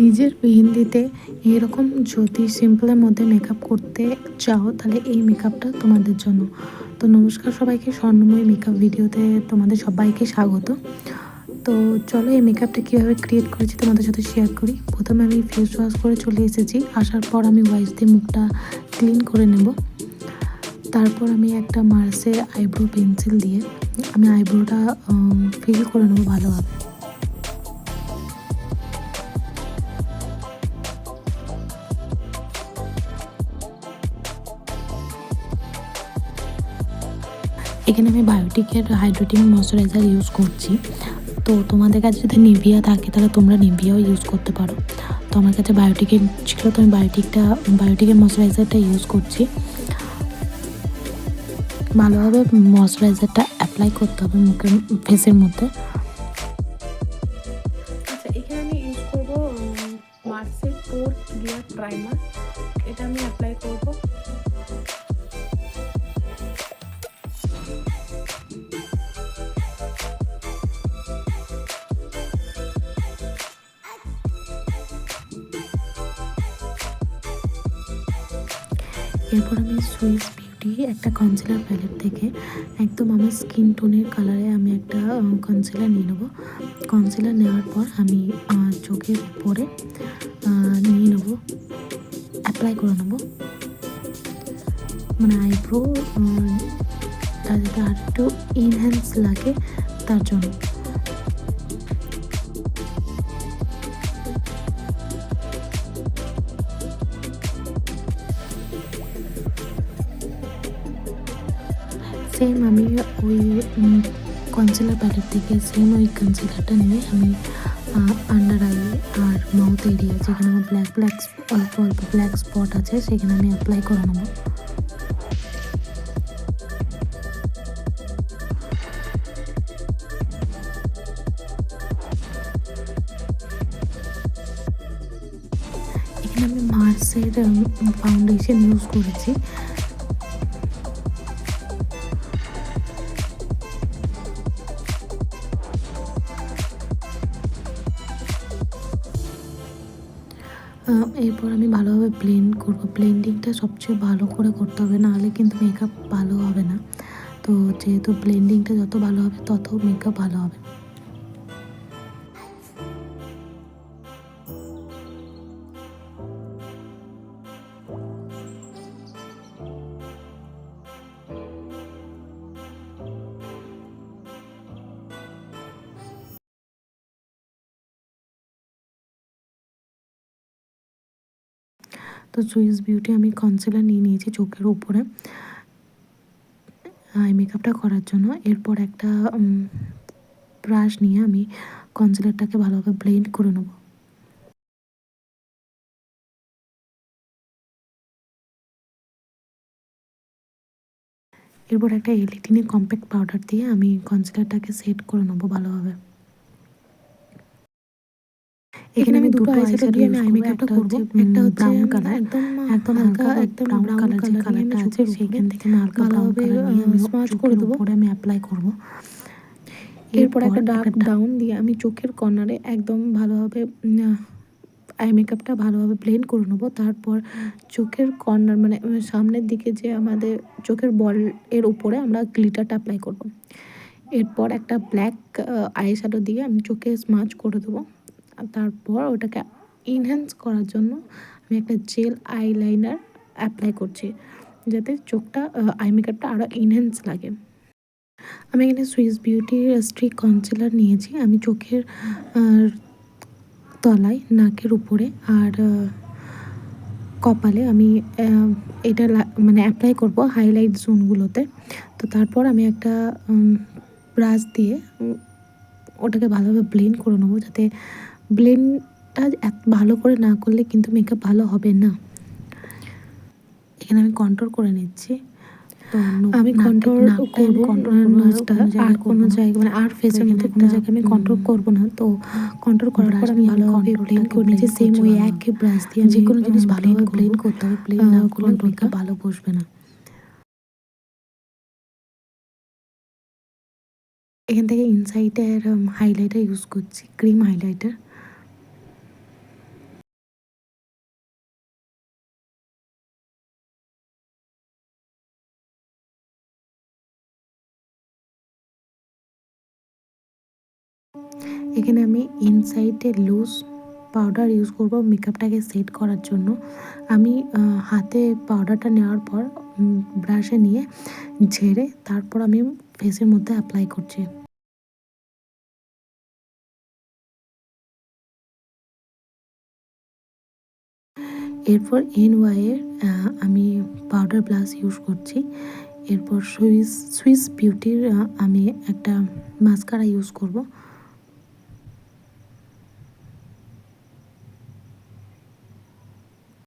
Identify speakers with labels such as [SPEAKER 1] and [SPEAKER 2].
[SPEAKER 1] নিজের মেহেন্দিতে এরকম যদি সিম্পলের মধ্যে মেকআপ করতে চাও, তাহলে এই মেকআপটা তোমাদের জন্য। তো নমস্কার সবাইকে, স্বর্ণময় মেকআপ ভিডিওতে তোমাদের সবাইকে স্বাগত। তো চলো এই মেকআপটা কীভাবে ক্রিয়েট করেছি তোমাদের সাথে শেয়ার করি। প্রথমে আমি ফেস ওয়াশ করে চলে এসেছি। আসার পর আমি ওয়াইস দিয়ে মুখটা ক্লিন করে নেব। তারপর আমি একটা মার্সে আইব্রো পেন্সিল দিয়ে আমি আইব্রোটা ফিল করে নেব ভালোভাবে। এখানে আমি বায়োটিকের হাইড্রেটিং ময়শ্চারাইজার ইউজ করছি। তো তোমাদের কাছে যদি নিভিয়া থাকে, তাহলে তোমরা নিভিয়াও ইউজ করতে পারো। তো আমার কাছে বায়োটিকের ছিল, তো আমি বায়োটিকটা, বায়োটিকের ময়শ্চারাইজারটা ইউজ করছি। ভালোভাবে ময়শ্চারাইজারটা অ্যাপ্লাই করতে হবে মুখের, ফেসের মধ্যে।
[SPEAKER 2] আচ্ছা প্রাইমার এটা আমি অ্যাপ্লাই করব।
[SPEAKER 1] এরপর আমি সুইস বিউটি একটা কনসিলার প্যালেট থেকে একদম আমার স্কিন টোনের কালারে আমি একটা কনসিলার নিয়ে নেব। কনসিলার নেওয়ার পর আমি চোখের উপরে নিয়ে নেব। অ্যাপ্লাই করে নেব। মানে আইব্রো যাতে আর একটু ইনহ্যান্স লাগে, তার জন্য। সেম আমি ওই কনসিলার প্যালেট থেকে সেম ওই কনসিলারটা নিয়ে আমি আন্ডার আই আর মাউথ এরিয়া যেখানে আমার ব্ল্যাক ব্ল্যাক অল্প অল্প ব্ল্যাক স্পট আছে, সেখানে আমি অ্যাপ্লাই করে নেব। এখানে আমি মার্সের ফাউন্ডেশন ইউজ করেছি। এরপর আমি ভালোভাবে ব্লেন্ড করব। ব্লেন্ডিংটা সবচেয়ে ভালো করে করতে হবে, নাহলে কিন্তু মেকআপ ভালো হবে না। তো যেহেতু ব্লেন্ডিংটা যত ভালো হবে, তত মেকআপ ভালো হবে। তো সুইস বিউটি আমি কনসিলার নিয়ে নিয়েছি চোখের উপরে আই মেকআপটা করার জন্য। এরপর একটা ব্রাশ নিয়ে আমি কনসিলারটাকে ভালোভাবে ব্লেন্ড করে নেব। এরপর একটা এলিটিনে কম্প্যাক্ট পাউডার দিয়ে আমি কনসিলারটাকে সেট করে নেব ভালোভাবে। এখানে আমি দুটো আইশ্যাডো দিয়ে আমি আই মেকআপটা করব একটা হচ্ছে ব্রাউন কালার একদম হালকা একদম ব্রাউন কালার যে কালারটা আছে সেইখান থেকে আমি হালকা ব্রাউন কালার নিয়ে আমি স্মাচ করে দেবো। পরে আমি অ্যাপ্লাই করব।
[SPEAKER 2] এরপর একটা ডার্ক ডাউন দিয়ে আমি চোখের কর্নারে একদম ভালোভাবে আই মেকআপটা ভালোভাবে ব্লেন্ড করে নেব। তারপর চোখের কর্নার মানে সামনের দিকে যে আমাদের চোখের বল এর উপরে আমরা গ্লিটারটা অ্যাপ্লাই করব। এরপর একটা ব্ল্যাক আই শ্যাডো দিয়ে আমি চোখে স্মাচ করে দেবো। তারপর ওটাকে ইনহ্যান্স করার জন্য আমি একটা জেল আইলাইনার অ্যাপ্লাই করছি, যাতে চোখটা আই মেকআপটা আরও ইনহ্যান্স লাগে। আমি এখানে সুইস বিউটির স্ট্রিক কনসিলার নিয়েছি। আমি চোখের তলায়, নাকের উপরে আর কপালে আমি এটা মানে অ্যাপ্লাই করব হাইলাইট জোনগুলোতে তো তারপর আমি একটা ব্রাশ দিয়ে ওটাকে ভালোভাবে ব্লেন্ড করে নেব, যাতে ব্লেন্ডটা এত ভালো করে না করলে কিন্তু মেকআপ ভালো হবে না। এখানে আমি কন্ট্রোল করে নিচ্ছি। আমি কন্ট্রোল করব নোজটা আর কোনো জায়গা মানে আর মধ্যে কোনো জায়গায় আমি কন্ট্রোল করব না। তো কন্ট্রোল করার পর আমি ভালোভাবে ব্লেন্ড করে নিচ্ছি সেম ওই একই ব্রাশ দিয়ে যে কোনো জিনিস ভালোভাবে ব্লেন্ড করতে হবে ব্লেন্ড না করলে মেকআপ ভালো বসবে না। এখান থেকে ইনসাইটের হাইলাইটার ইউজ করছি ক্রিম হাইলাইটার
[SPEAKER 1] এখানে আমি ইনসাইডে লুজ পাউডার ইউজ করব মেকআপটাকে সেট করার জন্য। আমি হাতে পাউডারটা নেওয়ার পর ব্রাশে নিয়ে ঝেড়ে তারপর আমি ফেসের মধ্যে অ্যাপ্লাই করছি। এরপর এন ওয়াইয়ের আমি পাউডার ব্লাস ইউজ করছি। এরপর সুইস সুইস বিউটির আমি একটা মাস্কারা ইউজ করব।